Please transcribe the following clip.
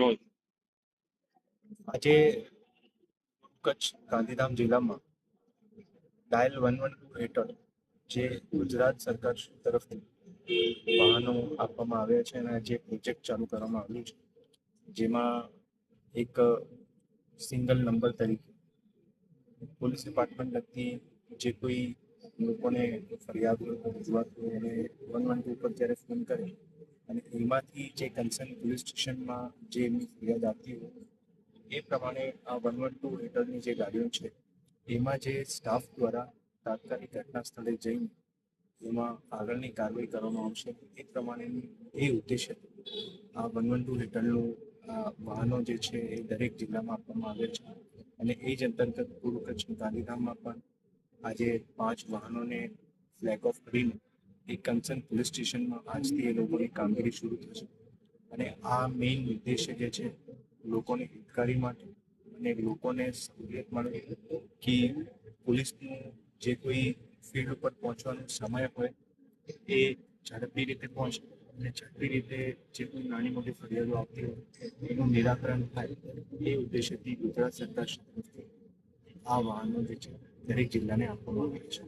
રોજ. આજે કચ્છ ગાંધીધામ જિલ્લામાં ડાયલ વન વન ટુ હેઠળ જે ગુજરાત સરકાર તરફથી વાહનો આપવામાં આવ્યા છે અને જે પ્રોજેક્ટ ચાલુ કરવામાં આવ્યું છે. જેમાં એક સિંગલ નંબર તરીકે પોલીસ ડિપાર્ટમેન્ટ લગતી જે કોઈ લોકોને ફરિયાદ રજૂઆત હોય અને વન વન ટુ પર જ્યારે ફોન કરે અને એમાંથી જે કન્સર્ન પોલીસ સ્ટેશનમાં જે એમની ફરિયાદ આવતી હોય, એ પ્રમાણે આ વન વન ટુ હેઠળની જે ગાડીઓ છે, એમાં જે સ્ટાફ દ્વારા તાત્કાલિક ઘટના સ્થળે જઈને એમાં આગળની કાર્યવાહી કરવામાં આવશે, એ પ્રમાણેની એ ઉદ્દેશ્ય આ વન વન ટુ હેઠળનું વાહનો જે છે એ દરેક જિલ્લામાં આપવામાં આવે છે. અને એ જ અંતર્ગત પૂર્વ કચ્છ ગાંધીધામમાં પણ આજે પાંચ વાહનોને ફ્લેગ ઓફ કરીને એક કન્સર્ન પોલીસ સ્ટેશનમાં આજથી એ લોકોની કામગીરી શરૂ થશે અને આ મેઇન ઉદ્દેશ્ય જે છે, લોકોને હિતકારી માટે અને લોકોને સહુલિયત મળે કે પોલીસનું જે કોઈ ફિલ્ડ ઉપર પહોંચવાનો સમય હોય, એ ઝડપી રીતે પહોંચે અને ઝડપી રીતે જે કોઈ નાની મોટી ફરિયાદો આવતી હોય, એનું નિરાકરણ થાય, એ ઉદ્દેશ્યથી ગુજરાત સરકાર આ વાહનો જે છે, દરેક જિલ્લાને આપવામાં આવે છે.